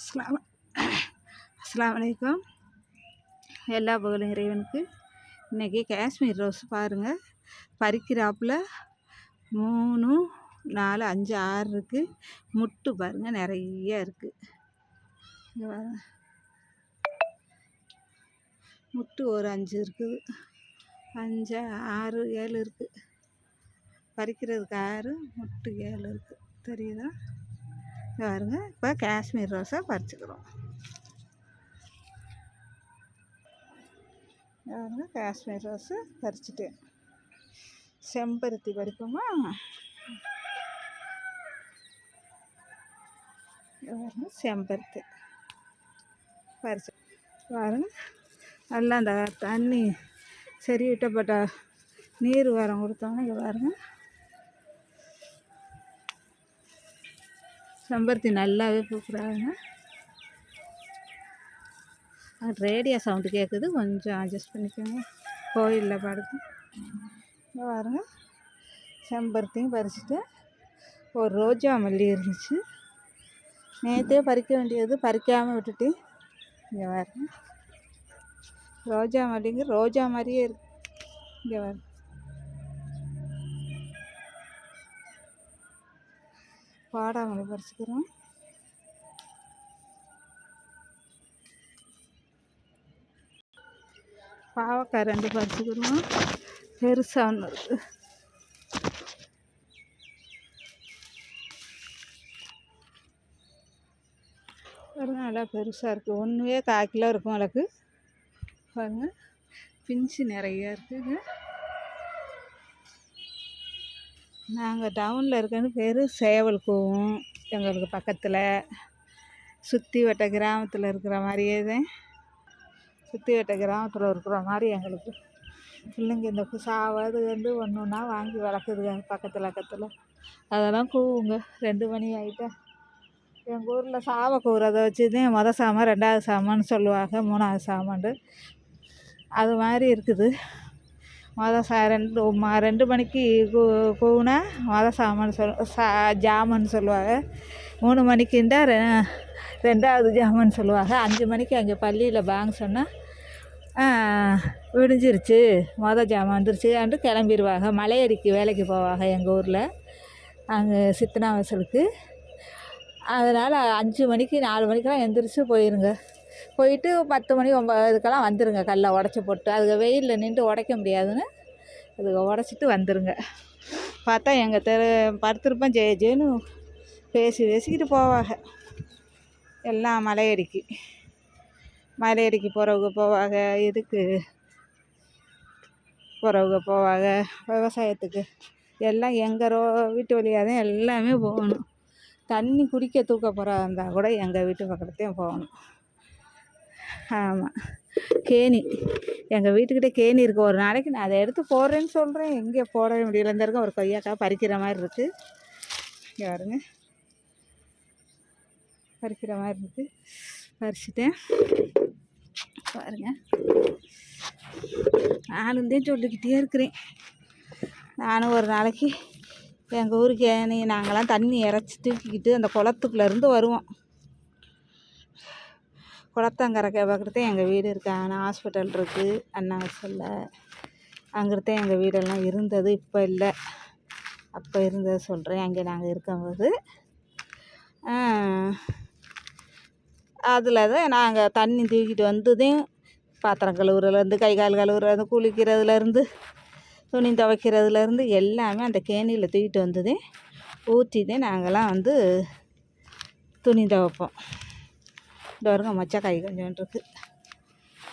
அஸ்லாம் அஸ்லாம் வலைக்கம் எல்லா புகழும் இறைவனுக்கு. இன்றைக்கி காஷ்மீர் ரோஸ் பாருங்கள் பறிக்கிறாப்பில் மூணு நாலு அஞ்சு ஆறு இருக்குது முட்டு பாருங்கள் நிறைய இருக்குது முட்டு ஒரு அஞ்சு இருக்குது அஞ்சு ஆறு ஏழு இருக்குது பறிக்கிறதுக்கு ஆறு முட்டு ஏழு இருக்குது தெரியுதா? பாருங்க. இப்போ காஷ்மீர் ரோஸை பறிச்சுக்கிறோம். பாருங்க காஷ்மீர் ரோஸு பறிச்சுட்டு. செம்பருத்தி பறிப்போமா? பாருங்க செம்பருத்தி பறிச்சு. பாருங்க நல்லா அந்த தண்ணி சரி விட்டப்பட்ட நீர் உரம் கொடுத்தோம்னா இங்கே பாருங்கள் செம்பருத்தி நல்லாவே பூக்குறாங்க ரேடியோ சவுண்டு கேட்குது கொஞ்சம் அட்ஜஸ்ட் பண்ணிக்கோங்க. கோயிலில் படுத்து இங்க பாருங்க. செம்பருத்தியும் பறிச்சுட்டு ஒரு ரோஜா மல்லி இருந்துச்சு. நேற்றே பறிக்க வேண்டியது பறிக்காமல் விட்டுட்டு இங்கே பாருங்க. ரோஜா மல்லிங்க ரோஜா மாதிரியே இருக்கு. இங்கே பாருங்க. பாடாமலை பறிச்சுக்கிறோம் பாவக்காய் ரெண்டு பறிச்சுக்கிறோம். பெருசாக ஒன்று இருக்கு. பாருங்க நல்லா பெருசாக இருக்குது ஒன்றுவே கால் கிலோ இருக்கும் எனக்கு பாருங்க பிஞ்சு நிறையா இருக்குதுங்க நாங்கள் டவுனில் இருக்கன்னு பேர் சேவல் கூவும் எங்களுக்கு பக்கத்தில் சுற்றி வட்ட கிராமத்தில் இருக்கிற மாதிரியே தான் சுற்றி வட்ட கிராமத்தில் இருக்கிற மாதிரி எங்களுக்கு. பிள்ளைங்க இந்த சாவது வந்து ஒன்று ஒன்றா வாங்கி வளர்க்குதுங்க பக்கத்தில் பக்கத்தில். அதெல்லாம் கூவுங்க. ரெண்டு மணி ஆகிட்டா எங்கள் ஊரில் சாவை கூவுறதை வச்சு தான் மொதல் சாமான் ரெண்டாவது சாமான்னு சொல்லுவாங்க மூணாவது சாமான்ட்டு அது மாதிரி இருக்குது. மொதல் சா ரெண்டு ரெண்டு மணிக்கு கூ கூவுனா மொதல் சாமான் சொல் சா ஜாமன்னு சொல்லுவாங்க. மூணு மணிக்குண்டா ரெ ரெண்டாவது ஜாமன்னு சொல்லுவாங்க. அஞ்சு மணிக்கு அங்கே பள்ளியில் பாங்க சொன்னால் விடிஞ்சிருச்சு. மொதல் ஜாமான் வந்துருச்சுன்ட்டு கிளம்பிடுவாங்க மலையடிக்கு வேலைக்கு போவாங்க எங்கள் ஊரில். அங்கே சித்தனாவாசலுக்கு. அதனால் அஞ்சு மணிக்கு நாலு மணிக்கெல்லாம் எந்திரிச்சு போயிருங்க. போயிட்டு பத்து மணி ஒம்பதுக்கெல்லாம் வந்துடுங்க கல்லை உடச்சி போட்டு. அதுக்கு வெயிலில் நின்று உடைக்க முடியாதுன்னு அதுக்கு உடச்சிட்டு வந்துடுங்க பார்த்தா எங்கள் தெரு படுத்திருப்பேன் ஜெய ஜெயன்னு பேசி பேசிக்கிட்டு போவாங்க எல்லாம் மலையடிக்கு. மலையடிக்கு போகிறவங்க போவாங்க இதுக்கு போகிறவங்க போவாங்க விவசாயத்துக்கு. எல்லாம் எங்கள் ரோ வீட்டு வழியாக தான் எல்லாமே போகணும். தண்ணி குடிக்க தூக்க போகிறா இருந்தால் கூட எங்கள் வீட்டு பக்கத்துலேயும் போகணும். ஆமாம் கேணி. எங்கள் வீட்டுக்கிட்ட கேணி இருக்குது ஒரு நாளைக்கு நான் அதை எடுத்து போடுறேன்னு சொல்கிறேன் எங்கே போடவே முடியல. இந்த இருக்க. ஒரு கொய்யாக்காய் பறிக்கிற மாதிரி இருக்குது இங்கே பாருங்க. பறிக்கிற மாதிரி இருக்குது பறிச்சிட்டேன். பாருங்க. நானும் தான் சொல்லிக்கிட்டே இருக்கிறேன். நானும் ஒரு நாளைக்கு எங்கள் ஊருக்கு ஏனி நாங்களாம் தண்ணி இறச்சி தூக்கிக்கிட்டு அந்த குளத்துக்குள்ளேருந்து வருவோம். குளத்தங்கரைக்க பக்கத்து எங்கள் வீடு இருக்குது. அங்கே ஹாஸ்பிட்டல் இருக்குது அண்ணா ஹாஸ்டலில் அங்கிட்ட எங்கள் வீடெல்லாம் இருந்தது இப்போ இல்லை. அப்போ இருந்ததை சொல்கிறேன். அங்கே நாங்கள் இருக்கும்போது. அதில் தான் நாங்கள் தண்ணி தூக்கிட்டு வந்ததையும் பாத்திரம் கழுவுறதுலேருந்து கை கால் கழுவுறது குளிக்கிறதுலேருந்து துணி துவைக்கிறதுலேருந்து எல்லாமே அந்த கேணியில் தூக்கிட்டு வந்ததே. ஊற்றி தான் நாங்கள்லாம் வந்து துணி துவைப்போம். இந்த வருங்க காய் கொஞ்சம் இருக்குது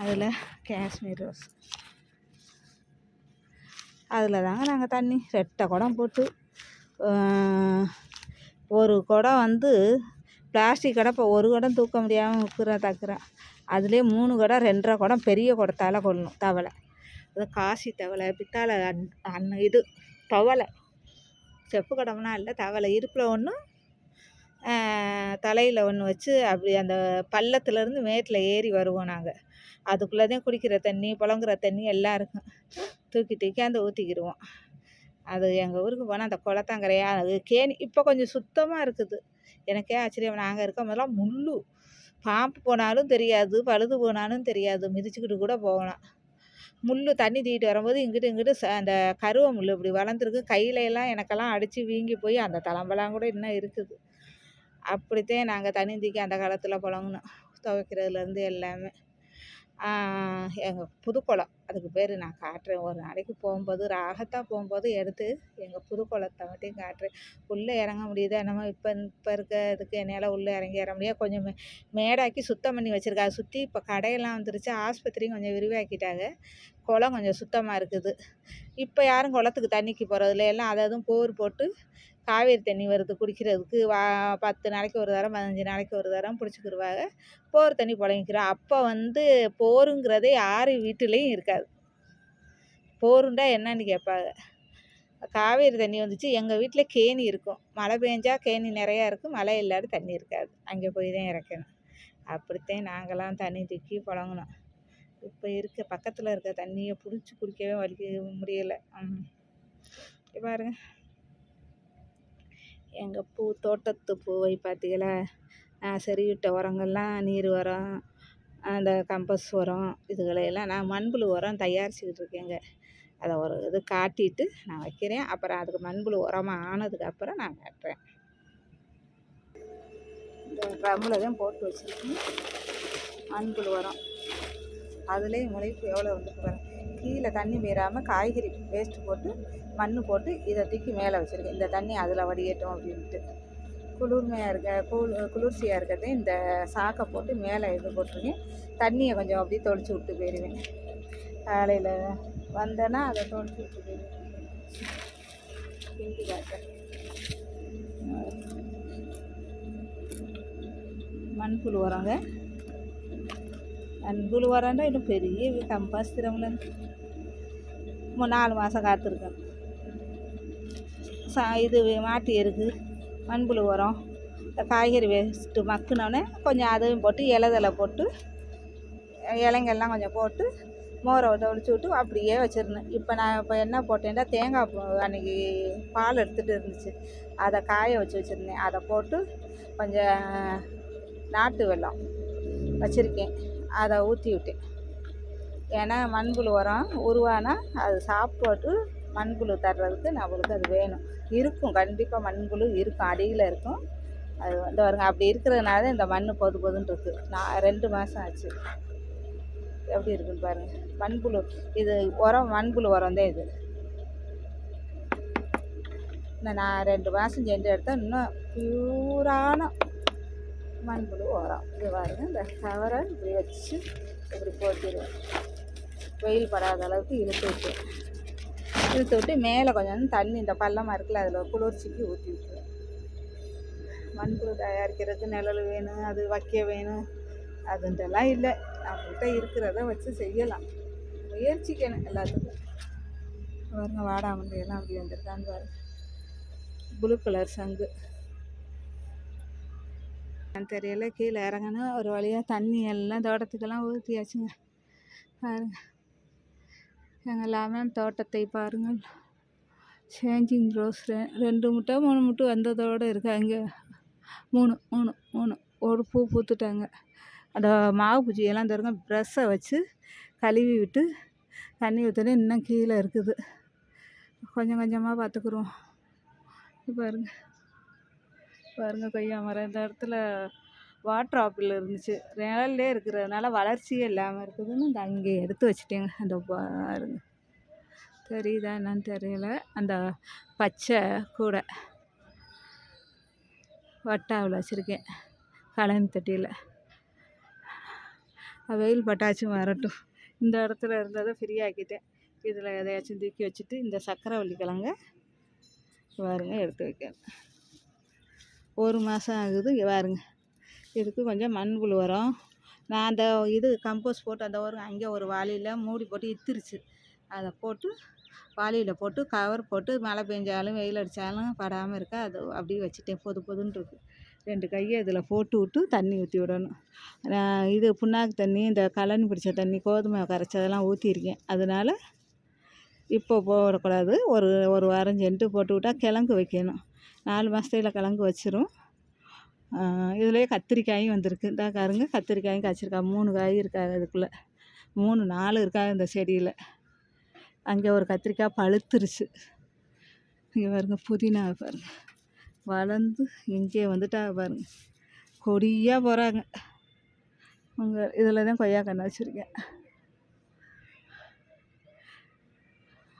அதில் காஷ்மீர் ரோஸ். அதில் தாங்க நாங்கள் தண்ணி. ரெட்டை குடம் போட்டு ஒரு குடம் வந்து பிளாஸ்டிக் குடம் இப்போ ஒரு குடம் தூக்க முடியாமல் முக்கிறேன் தக்குறேன். அதுலேயே மூணு குடம் ரெண்டரை குடம் பெரிய குடத்தால் கொள்ளணும் தவளை அது காசி தவளை பித்தாளை அன் அன் இது தவளை செப்பு குடம்லாம் இல்லை தவளை இருப்பில் ஒன்று தலையில் ஒன்று வச்சு அப்படி அந்த பள்ளத்துலேருந்து மேட்டில் ஏறி வருவோம் நாங்கள் அதுக்குள்ளே தான் குடிக்கிற தண்ணி புழங்குற தண்ணி எல்லாம் இருக்கும். தூக்கி தூக்கி அந்த ஊற்றிக்கிடுவோம் அது எங்கள் ஊருக்கு போனால் அந்த குளத்தாங்கரையா அது கேணி இப்போ கொஞ்சம் சுத்தமாக இருக்குது. எனக்கே ஆச்சரியம். நாங்கள் இருக்க முதல்ல முள் பாம்பு போனாலும் தெரியாது பழுது போனாலும் தெரியாது. மிதிச்சுக்கிட்டு கூட போகலாம். முள் தண்ணி தூக்கிட்டு வரும்போது இங்கிட்டு இங்கிட்டு அந்த கருவை முள் இப்படி வளர்ந்துருக்கு. கையில எல்லாம் எனக்கெல்லாம் அடித்து வீங்கி போய் அந்த தளம்பெல்லாம் கூட இன்னும் இருக்குது. அப்படித்தான் நாங்கள் தண்ணி அந்த காலத்தில் புழங்குனோம் துவைக்கிறதுலேருந்து எல்லாமே. எங்கள் புதுக்குளம். அதுக்கு பேர் நான் காட்டுறேன். ஒரு நாளைக்கு போகும்போது ராகத்தாக போகும்போது எடுத்து எங்கள் புதுக்குளத்தை மட்டும் காட்டுறேன். உள்ளே இறங்க முடியுது என்னமோ இப்போ இப்போ இருக்க இதுக்கு என்னால் உள்ளே இறங்கி இற முடியாது. கொஞ்சம் மே மேடாக்கி சுத்தம் பண்ணி வச்சுருக்காங்க. சுற்றி இப்போ கடையெல்லாம் வந்துருச்சு. ஆஸ்பத்திரியும் கொஞ்சம் விரிவாக்கிட்டாங்க. குளம் கொஞ்சம் சுத்தமாக இருக்குது. இப்போ யாரும் குளத்துக்கு தண்ணிக்கு போகிறதில்ல எல்லாம் அதை அதுவும் போர் போட்டு காவேரி தண்ணி வருது குடிக்கிறதுக்கு வா பத்து நாளைக்கு ஒரு தரம் பதினஞ்சு நாளைக்கு ஒரு தரம் பிடிச்சிக்கிடுவாங்க போர் தண்ணி புழங்கிக்கிறோம். அப்போ வந்து போருங்கிறதே யார் வீட்டுலேயும் இருக்காது. போருண்டா என்னன்னு கேட்பாங்க. காவேரி தண்ணி வந்துச்சு. எங்கள் வீட்டில் கேணி இருக்கும். மழை பெஞ்சா கேணி நிறையா இருக்கும். மழை இல்லாத தண்ணி இருக்காது. அங்கே போய் தான் இறக்கணும். அப்படித்தான் நாங்களாம் தண்ணி தூக்கி புழங்கணும். இப்போ இருக்க பக்கத்தில் இருக்க தண்ணியை பிடிச்சி குடிக்கவே வலிக்க முடியலை. பாருங்கள் எங்கள் பூ தோட்டத்து பூவை பார்த்தீங்களா நான் செறிவிட்ட உரங்கள்லாம் நீர் உரம் அந்த கம்பஸ் உரம் இதுகளையெல்லாம் நான் மண்புழு உரம் தயாரிச்சுக்கிட்டு இருக்கேங்க அதை ஒரு இது காட்டிட்டு நான் வைக்கிறேன். அப்புறம் அதுக்கு மண்புழு உரமாக ஆனதுக்கப்புறம் நான் காட்டுறேன். இந்த ட்ரம்மில் தான் போட்டு வச்சுருக்கேன். மண்புழு உரம். அதுலேயும் முளைப்பு எவ்வளோ வந்துருக்கு கீழே தண்ணி மீறாமல் காய்கறி வேஸ்ட்டு போட்டு மண் போட்டு இதை தூக்கி மேலே வச்சுருக்கேன். இந்த தண்ணி அதில் வடியட்டும் அப்படின்ட்டு. குளிர்மையாக இருக்க குளு குளிர்ச்சியாக இருக்கிறது இந்த சாக்கை போட்டு மேலே இது போட்டிருக்கேன். தண்ணியை கொஞ்சம் அப்படியே தொளிச்சு விட்டு போயிடுவேன். காலையில் வந்தேன்னா அதை தொளிச்சு விட்டு போயிடுவேன். கிண்டி காட்டேன் மண்புழு உரங்க மண்புழு உரம்னா இன்னும் பெரிய கம்பாஸ்திரம்ல நாலு மாதம் காத்திருக்கேன். சா இது மாட்டு எருக்கு மண்புழு உரம். காய்கறி வேஸ்ட்டு மக்குனோடனே கொஞ்சம் அதையும் போட்டு இலதலை போட்டு இலைங்கெல்லாம் கொஞ்சம் போட்டு மோரை தொளிச்சு விட்டு அப்படியே வச்சிருந்தேன். இப்போ நான் இப்போ என்ன போட்டேன்டா தேங்காய் அன்றைக்கி பால் எடுத்துகிட்டு இருந்துச்சு. அதை காய வச்சு வச்சுருந்தேன். அதை போட்டு கொஞ்சம் நாட்டு வெள்ளம் வச்சுருக்கேன். அதை ஊற்றி விட்டேன் ஏன்னா மண்புழு உரம் உருவானா அது சாப்பிட்டு மண்புழு தர்றதுக்கு நம்மளுக்கு அது வேணும். இருக்கும் கண்டிப்பாக மண்புழு இருக்கும் அடியில் இருக்கும். அது வந்து வருங்க அப்படி இருக்கிறதுனால இந்த மண் பொது பொதுன்னு இருக்குது நான் ரெண்டு மாதம் ஆச்சு. எப்படி இருக்குன்னு பாருங்கள் மண்புழு இது உரம் மண்புழு உரம் தான் இது. இந்த நான் ரெண்டு மாதம் செஞ்சு எடுத்தால் இன்னும் பியூரான மண்புழு உரம். இது பாருங்கள் இந்த கவரை இப்படி வச்சு இப்படி போட்டுடுவேன் வெயில் படாத அளவுக்கு இழுத்து வச்சு இழுத்து விட்டு மேலே கொஞ்சம் தண்ணி இந்த பள்ளமாக இருக்குல்ல அதில் குளிர்ச்சிக்கு ஊற்றி விட்டுருவேன். மண்புழு தயாரிக்கிறதுக்கு நிழல் வேணும் அது வைக்க வேணும் அதுன்றெல்லாம் இல்லை. நம்மகிட்ட இருக்கிறத வச்சு செய்யலாம். முயற்சிக்கணும் எல்லாத்துக்கும். பாருங்க வாடாமல்லியெல்லாம் அப்படி வந்திருக்கான்னு பாருங்க. ப்ளூ கலர் சங்கு. தெரியல கீழே இறங்கணும் ஒரு வழியாக தண்ணி எல்லாம் தோட்டத்துக்கெல்லாம் ஊற்றியாச்சுங்க பாருங்கள் எங்கள் லெமன் தோட்டத்தை பாருங்கள். சேஞ்சிங் ரோஸ் ரெ ரெண்டு முட்டை மூணு முட்டை வந்ததோடு இருக்கு அங்கே மூணு மூணு மூணு. ஒரு பூ பூத்துட்டாங்க. அந்த மாவு பூச்சியெல்லாம் தருங்க ப்ரெஷ்ஷை வச்சு கழுவி விட்டு தண்ணி ஊற்றினா இன்னும் கீழே இருக்குது. கொஞ்சம் கொஞ்சமாக பார்த்துக்குறோம். பாருங்கள் பாருங்கள் கொய்யா மரம். இந்த இடத்துல வாட்டர் ஆப்பிள் இருந்துச்சு. நிழல்லே இருக்கிறதுனால வளர்ச்சியே இல்லாமல் இருக்குதுன்னு இந்த அங்கே எடுத்து வச்சுட்டேங்க. அந்த பாருங்க. தெரியுதா என்னன்னு தெரியல. அந்த பச்சை கூடை வட்டாவில் வச்சுருக்கேன். கலன் தொட்டியில். வெயில் பட்டாச்சும் வரட்டும். இந்த இடத்துல இருந்ததை ஃப்ரீயாக்கிட்டேன் இதில் எதையாச்சும் தூக்கி வச்சுட்டு இந்த சக்கரவள்ளி கிழங்க பாருங்க எடுத்து வைக்கணும் ஒரு மாதம் ஆகுது இங்கே பாருங்க. இதுக்கு கொஞ்சம் மண்புழு உரம் நான் அந்த இது கம்போஸ் போட்டு அந்த ஒரு அங்கே ஒரு வாளியில் மூடி போட்டு இத்திருச்சு. அதை போட்டு வாளியில் போட்டு கவர் போட்டு மழை பெஞ்சாலும் வெயில் அடித்தாலும் படாமல் இருக்க அது அப்படியே வச்சுட்டேன். பொது பொதுன்னு இருக்குது ரெண்டு கையை இதில் போட்டு விட்டு தண்ணி ஊற்றி விடணும். நான் இது புண்ணாக்கு தண்ணி இந்த கலனி பிடிச்ச தண்ணி கோதுமை கரைச்சதெல்லாம் ஊற்றிருக்கேன் அதனால் இப்போ போடக்கூடாது. ஒரு ஒரு வாரம் சென்ட்டு போட்டு விட்டா கிழங்கு வைக்கணும். நாலு மாதத்துல கிழங்கு வச்சிரும். இதுலேயே கத்திரிக்காயும் வந்திருக்கு. இந்த காருங்க கத்திரிக்காயும் காய்ச்சிருக்கா. மூணு காய் இருக்கா அதுக்குள்ளே. மூணு நாலு இருக்கா இந்த செடியில். அங்கே ஒரு கத்திரிக்காய் பழுத்துருச்சு. இங்கே பாருங்க புதினா பாருங்க. வளர்ந்து இங்கே வந்துட்டா பாருங்க. கொடியாக போகிறாங்க உங்கள் இதில் தான் கொய்யா கன்று வச்சுருக்கேன்.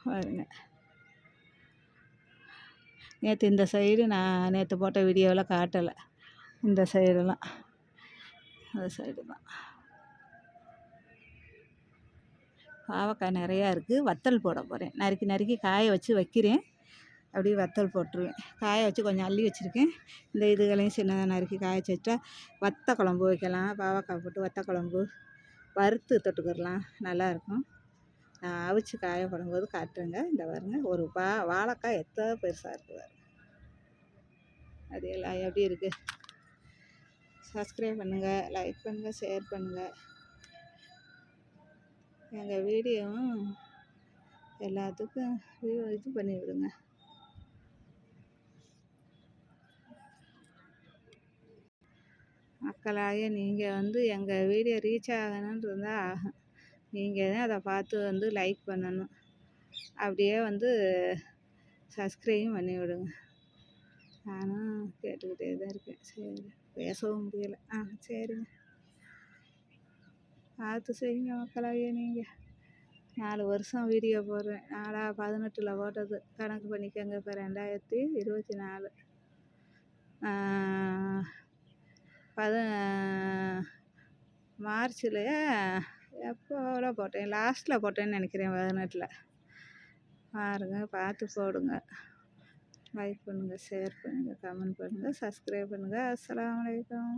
பாருங்க. நேற்று இந்த சைடு நான் நேற்று போட்ட வீடியோவில் காட்டலை. இந்த சைடெல்லாம் அந்த சைடு தான். பாவக்காய் நிறையா இருக்குது வத்தல் போட போகிறேன் நறுக்கி நறுக்கி காய வச்சு வைக்கிறேன். அப்படியே வத்தல் போட்டுருவேன். காய வச்சு கொஞ்சம் அள்ளி வச்சுருக்கேன். இந்த இதுகளையும் சின்னதாக நறுக்கி காய வச்சு வச்சா வத்த குழம்பு வைக்கலாம். பாவக்காய் போட்டு வத்த குழம்பு. வறுத்து தொட்டுக்கிடலாம் நல்லாயிருக்கும் நான் அவிச்சு காய போடும்போது காட்டுறேங்க. இந்த பாருங்க. ஒரு பா வாழைக்காய் எத்தனை பெருசாக இருக்குது அது எல்லாம் எப்படி இருக்குது சப்ஸ்கிரைப் பண்ணுங்கள் லைக் பண்ணுங்கள் ஷேர் பண்ணுங்கள் எங்கள் வீடியோவும் எல்லாத்துக்கும் இது பண்ணி விடுங்க. மக்களாகிய நீங்கள் வந்து எங்கள் வீடியோ ரீச் ஆகணும்னு இருந்தால் ஆகும் நீங்கள் தான் அதை பார்த்து வந்து லைக் பண்ணணும். அப்படியே வந்து சப்ஸ்கிரைபும் பண்ணி விடுங்க. நானும் கேட்டுக்கிட்டே தான் இருக்கேன். சரி. பேசவும் முடியலை. ஆ சரிங்க. பார்த்து செய்யுங்க மக்களாகிய நீங்கள் நாலு வருஷம் வீடியோ போடுறேன். நாலா பதினெட்டில் போட்டது. கணக்கு பண்ணிக்கோங்க இப்போ ரெண்டாயிரத்தி இருபத்தி நாலு. பத மார்ச்சில் எப்போ போட்டேன்? லாஸ்ட்டில் போட்டேன்னு நினைக்கிறேன் பதினெட்டில். பாருங்க பார்த்து போடுங்க. லைக் பண்ணுங்கள் ஷேர் பண்ணுங்கள் கமெண்ட் பண்ணுங்கள் சப்ஸ்கிரைப் பண்ணுங்கள் அஸ்லாம் வலைக்கம்